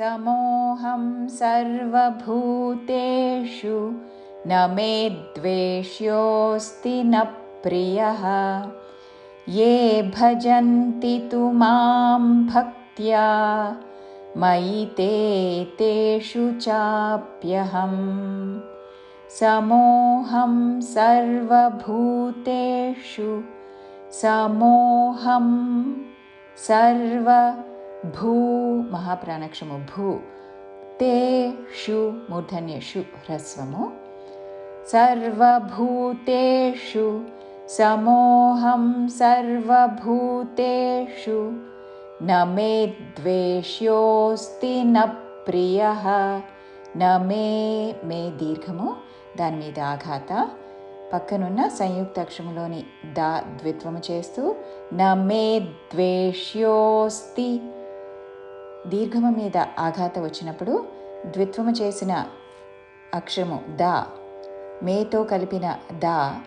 समोऽहं सर्वभूतेषु न मे द्वेष्योऽस्ति न प्रियः। ये भजन्ति तु मां भक्त्या मयि ते तेषु चाप्यहम्। समोऽहं सर्वभूतेषु समोऽहं सर्वभू మహాప్రాణక్షము. భూ. తే షు మూర్ధన్యషు హ్రస్వము. సర్వభూతేషు సమోహం సర్వభూతేషు నమే ద్వేష్యోస్తి న ప్రియ. న మే మే దీర్ఘము. దాని మీద ఆఘాత. పక్కనున్న సంయుక్తాక్షములోని దా ద్విత్వము చేస్తూ నమే ద్వేష్యోస్తి దీర్ఘము మీద ఆఘాత వచ్చినప్పుడు ద్విత్వము చేసిన అక్షరము దా మేతో కలిపిన దా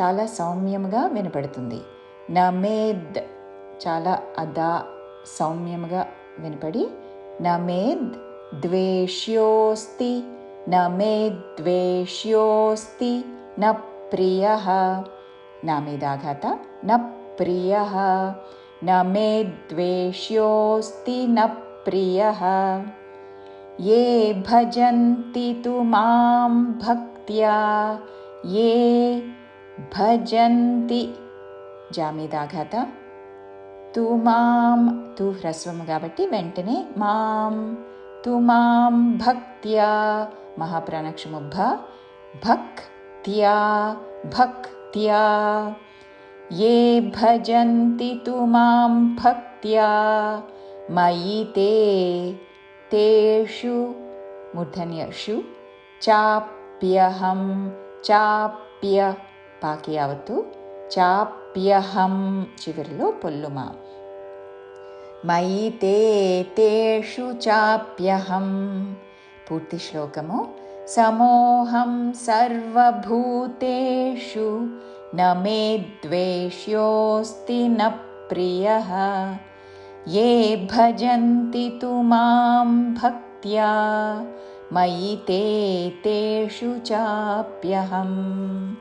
చాలా సౌమ్యముగా వినపడుతుంది. నమేద్ చాలా అదా సౌమ్యముగా వినపడి నమేద్ ద్వేష్యోస్తి నమే ద్వేష్యోస్తి న ప్రియ నా మీద ఆఘాత న ప్రియ. నమే ద్వేష్యోస్తి న ప్రియ ये भजन्ति तु मां भक्त्या ये భజంతి జామీదాఘాత తు మాం తు హ్రస్వము కాబట్టి వెంటనే మాం తు మాం భక్త్యా మహాప్రాణక్షము భ భక్త్యా భక్త్యా ఏ భజంతి తు మాం భక్త్యా మయి తే తేషు మూర్ధన్యషు చాప్యహం చాప్య పాకి యావత్తు చాప్యహం చివరిలో పొల్లుమా మయి తే తేషు చాప్యహం పూర్తి శ్లోకము సమోహం సర్వభూతేషు न मे द्वेष्योऽस्ति न प्रियः। ये भजन्ति तु मां भक्त्या मयि ते तेषु चाप्यहम्।